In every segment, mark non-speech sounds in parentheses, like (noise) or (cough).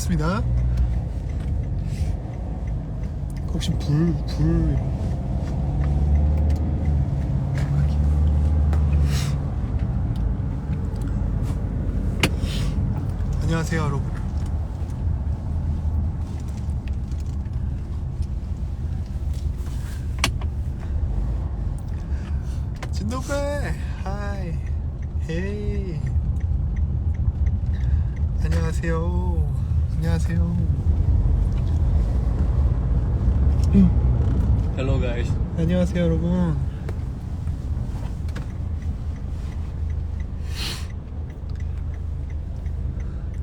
괜찮습니다. 혹시 불, 불. 안녕하세요, 여러분. 진도배, 하이, 헤이. 안녕하세요. 안녕하세요. Hello guys. 안녕하세요, 여러분.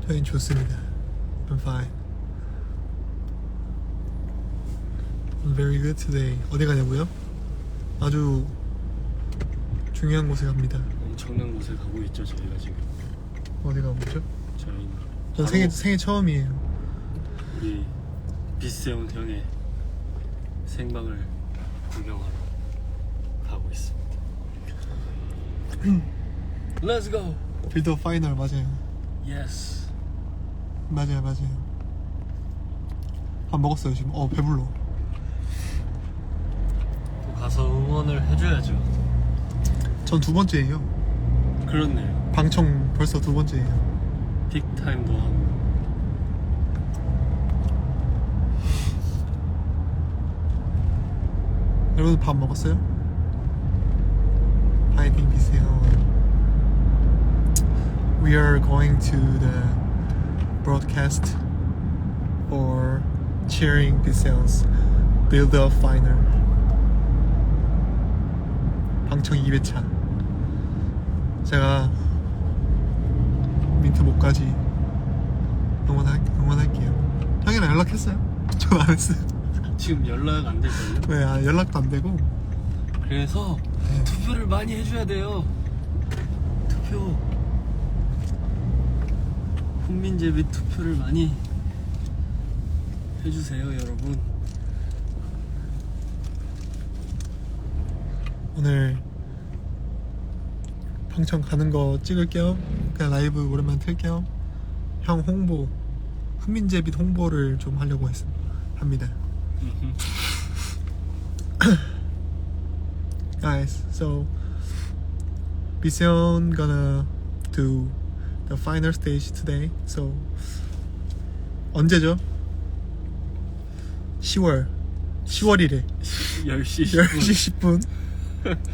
저희는 좋습니다. I'm fine. I'm very good today. 어디 가냐고요? 아주 중요한 곳에 갑니다. 엄청난 곳에 가고 있죠 저희가 지금. 어디 가고 있죠? 저희 전 생애 생애 처음이에요. 우리 비세온 형의 생방을 구경하러 가고 있습니다. (clears throat) Let's go. 빌더 파이널 맞아요. Yes. 맞아요, 맞아요. 밥 먹었어요 지금. 어 배불러. 또 가서 응원을 해줘야죠. 전 두 번째예요. 그렇네요. 방청 벌써 두 번째예요. 픽 타임도 하고. 여러분 밥 먹었어요? 파이팅 비세요. We are going to the broadcast for cheering Biseon's build up final. 방청 2회차. 제가 민트 목까지 응원할, 응원할게요. 형이랑 연락했어요? (laughs) 전 안 했어요. 지금 연락 안 될걸요? 왜 아, 연락도 안 되고 그래서 네. 투표를 많이 해줘야 돼요. 투표. 훈민제비 투표를 많이 해주세요, 여러분. 오늘 방청 가는 거 찍을 겸 그냥 라이브 오랜만에 틀 겸 형 홍보 훈민제빛 홍보를 좀 하려고 했, 합니다. (laughs) Guys so Biseon gonna do the final stage today. So 언제죠? 10월. 10월 1일 10시 10분. 10시 10분.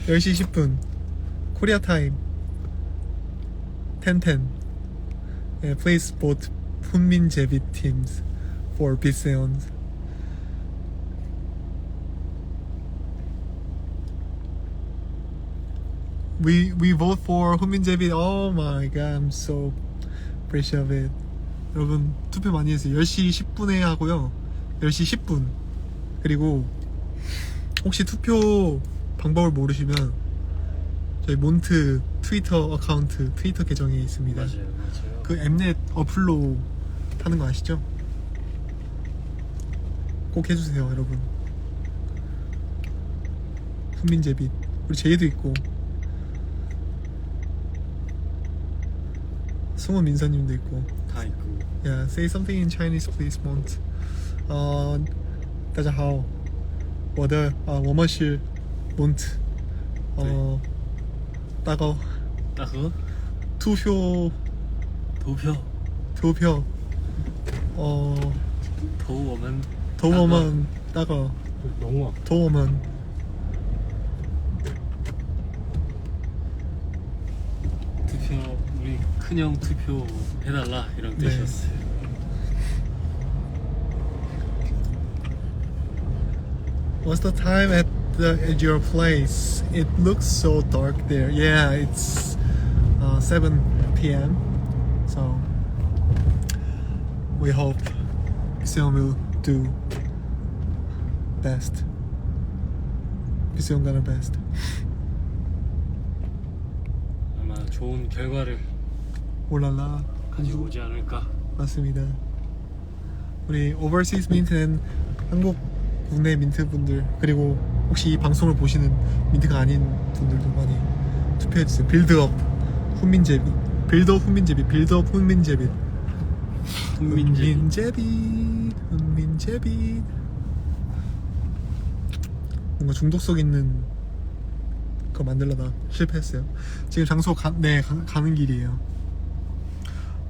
10시 10분. 코리아 타임 1010 yeah, please vote 훈민 제비 teams for Biseons we we vote for 훈민 제비 oh my god I'm so appreciate it 여러분 투표 많이 해주세요 10시 10분에 하고요 10시 10분 그리고 혹시 투표 방법을 모르시면 저희 몬트 트위터 어카운트 트위터 계정이 있습니다. 맞아요, 맞아요. 그 엠넷 어플로 하는 거 아시죠? 꼭 해주세요, 여러분. 훈민제빛 우리 제이도 있고 승원 민서님도 있고. 다 있고. Yeah, say something in Chinese, please, Mont. 呃，大家好，我的啊、我们是 Mont。呃，大 나 그거 투표 도표 도표 어 도우먼 도어만 따가 영화 도어만 투표 우리 큰형 투표 해달라 이런 네. 뜻이었어요. What's the time at the at your place? It looks so dark there. Yeah, it's uh, 7 p.m. So we hope Biseon will do best. Biseon gonna best. 아마 좋은 결과를 올랄라. 가지고 오지 않을까. 맞습니다. 우리 오버시스 민트는 한국 국내 민트 분들 그리고 혹시 이 방송을 보시는 민트가 아닌 분들도 많이 투표해주세요. 빌드업 훈민제비 빌드업 훈민제비 빌드업 훈민제비 훈민제비. 훈민제비 훈민제비 뭔가 중독성 있는 거 만들려다 실패했어요 지금 장소 가, 네 가, 가는 길이에요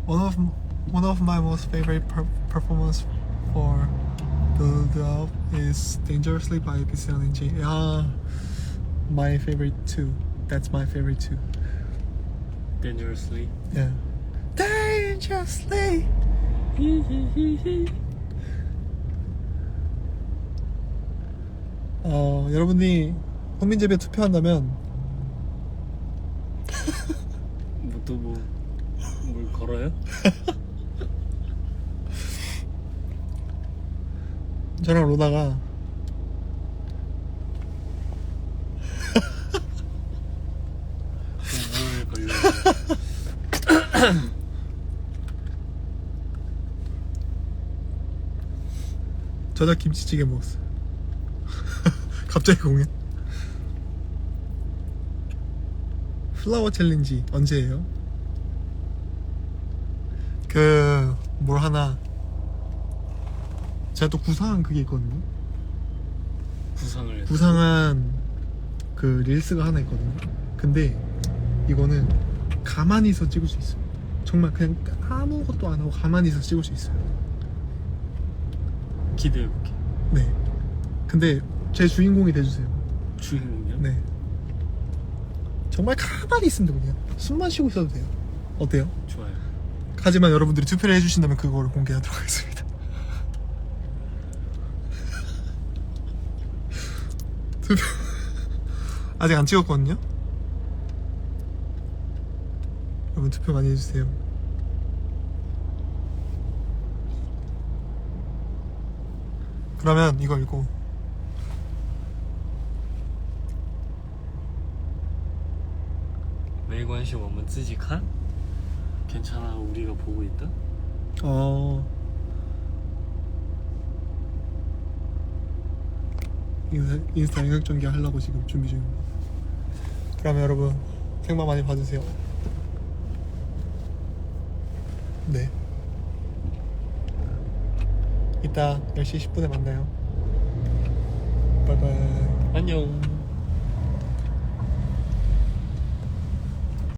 One of one of my most favorite per, performance for Build Up is Dangerously by BCLNG yeah my favorite too that's my favorite too Dangerously. yeah Dangerously 어, 여러분이 훈민제비에 투표한다면 뭐또뭐 뭘 걸어요? 저랑 로다가 뭘 걸려? 저녁 김치찌개 먹었어요. (laughs) 갑자기 공연. 플라워 챌린지 언제예요? 그 뭘 하나 제가 또 구상한 그게 있거든요. 했어. 구상한 그 릴스가 하나 있거든요. 근데 이거는 가만히서 찍을 수 있어요. 정말 그냥 아무것도 안 하고 가만히서 찍을 수 있어요. 기대해 볼게. 네. 근데 제 주인공이 돼주세요. 주인공이요? 네. 정말 가만히 있으면 되거든요. 숨만 쉬고 있어도 돼요. 어때요? 좋아요. 하지만 여러분들이 투표를 해주신다면 그거를 공개하도록 하겠습니다. (laughs) 투표 아직 안 찍었거든요. 여러분 투표 많이 해주세요. 그러면 이거 읽고. 매일 관심 원문 쓰지칸 괜찮아 우리가 보고 있다? 어. 인스타, 인스타 영역 전개 하려고 지금 준비 중입니다 그러면 여러분 생방 많이 봐주세요. 네. 이따 10시 10분에 만나요 바이바이 안녕.